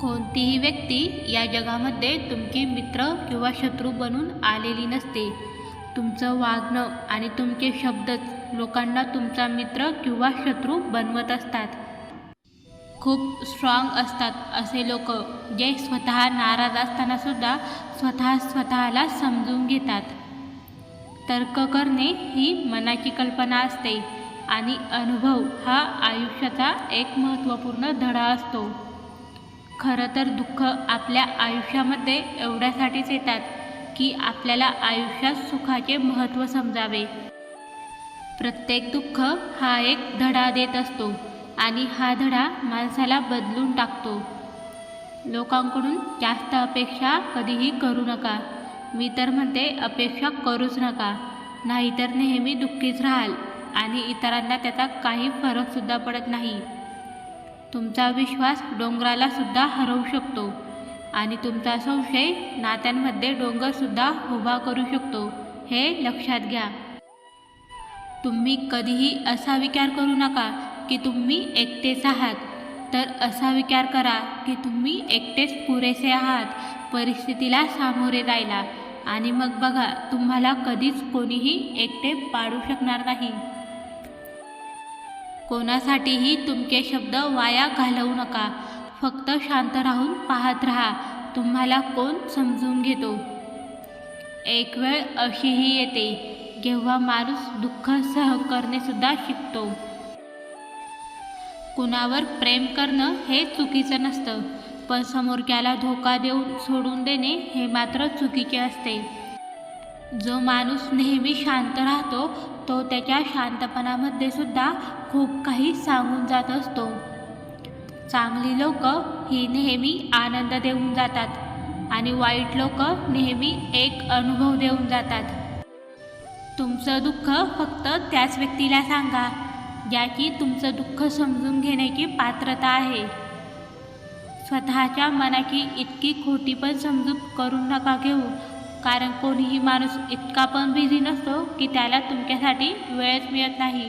कोणतीही व्यक्ती या जगामध्ये तुमची मित्र किंवा शत्रू बनून आलेली नसते. तुमचं वागणं आणि तुमचे शब्दच लोकांना तुमचा मित्र किंवा शत्रू बनवत असतात. खूप स्ट्रॉंग असतात असे लोक जे स्वतः नाराज असतानासुद्धा स्वतः स्वतःला समजून घेतात. तर्क करणे ही मनाची कल्पना असते आणि अनुभव हा आयुष्याचा एक महत्त्वपूर्ण धडा असतो. खरं तर दुःख आपल्या आयुष्यामध्ये एवढ्यासाठीच येतात की आपल्याला आयुष्यात सुखाचे महत्त्व समजावे. प्रत्येक दुःख हा एक धडा देत असतो आणि हा धडा माणसाला बदलून टाकतो. लोकांकडून जास्त अपेक्षा कधीही करू नका. मी तर म्हणते अपेक्षा करूच नका. नाहीतर नेहमी दुःखीच राहाल आणि इतरांना त्याचा काही फरकसुद्धा पडत नाही. तुमचा विश्वास डोंगराला सुद्धा हरवू शकतो. आणि तुमचा संशय नात्यांमध्ये डोंगरसुद्धा उभा करू शकतो हे लक्षात घ्या. तुम्ही कधीही असा विचार करू नका की तुम्ही एकटेच आहात. तर असा विचार करा की तुम्ही एकटेच पुरेसे आहात परिस्थितीला सामोरे जायला. आणि मग बघा तुम्हाला कधीच कोणीही एकटे पाडू शकणार नाही. कोणासाठीही तुमचे शब्द वाया घालवू नका. फक्त शांत राहून पाहत राहा. तुम्हाला कोण समजून घेतो? एक वेळ अशीही येते. जेव्हा माणूस दुःख सह करणेसुद्धा शिकतो. कुणावर प्रेम करणं हे चुकीचं नसतं. पण समोरच्याला धोका देऊन सोडून देणे हे मात्र चुकीचे असते. जो माणूस नेहमी शांत राहतो तो त्याच्या शांतपणामध्ये सुद्धा खूप काही सांगून जात असतो. चांगली लोक ही नेहमी आनंद देऊन जातात आणि वाईट लोक नेहमी एक अनुभव देऊन जातात. तुमचं दुःख फक्त त्याच व्यक्तीला सांगा ज्याची तुमचं दुःख समजून घेण्याची पात्रता आहे. स्वतःच्या मनाची इतकी खोटी पण समजूत करून नका घेऊ. कारण कोणीही माणूस इतका पण बिझी नसतो की त्याला तुमच्यासाठी वेळच मिळत नाही.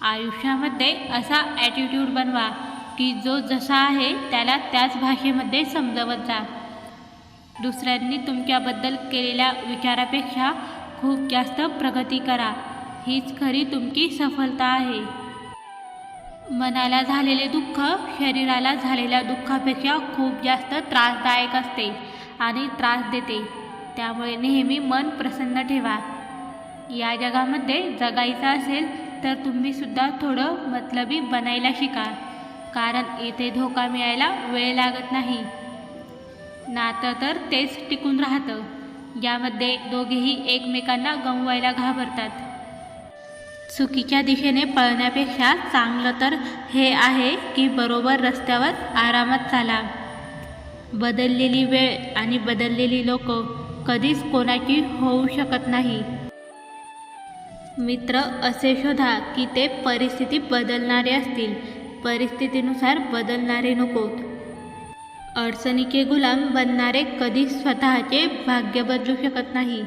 आयुष्यामध्ये असा ॲटिट्यूड बनवा की जो जसा आहे त्याला त्याच भाषेमध्ये समजवत जा. दुसऱ्यांनी तुमच्याबद्दल केलेल्या विचारापेक्षा खूप जास्त प्रगती करा. हीच खरी तुमची सफलता आहे. मनाला झालेले दुःख शरीराला झालेल्या दुःखापेक्षा खूप जास्त त्रासदायक असते आणि त्रास देते. त्यामुळे नेहमी मन प्रसन्न ठेवा. या जगामध्ये जगायचं असेल तर तुम्हीसुद्धा थोडं मतलबी बनायला शिका. कारण इथे धोका मिळायला वेळ लागत नाही. नातं तर तेच टिकून राहतं. यामध्ये दोघेही एकमेकांना गमवायला घाबरतात. चुकीच्या दिशेने पळण्यापेक्षा चांगलं तर हे आहे की बरोबर रस्त्यावर आरामात चाला. बदललेली वेळ आणि बदललेली लोकं कधीच कोणाची होऊ शकत नाही. मित्र असे शोधा की ते परिस्थिती बदलणारे असतील. परिस्थितीनुसार बदलणारे नकोत. अडचणीचे गुलाम बनणारे कधीच स्वतःचे भाग्य बदलू शकत नाही.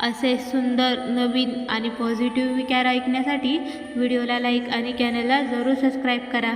असे सुंदर नवीन आणि पॉझिटिव्ह विचार ऐकण्यासाठी व्हिडिओला लाईक आणि चॅनलला जरूर सबस्क्राईब करा.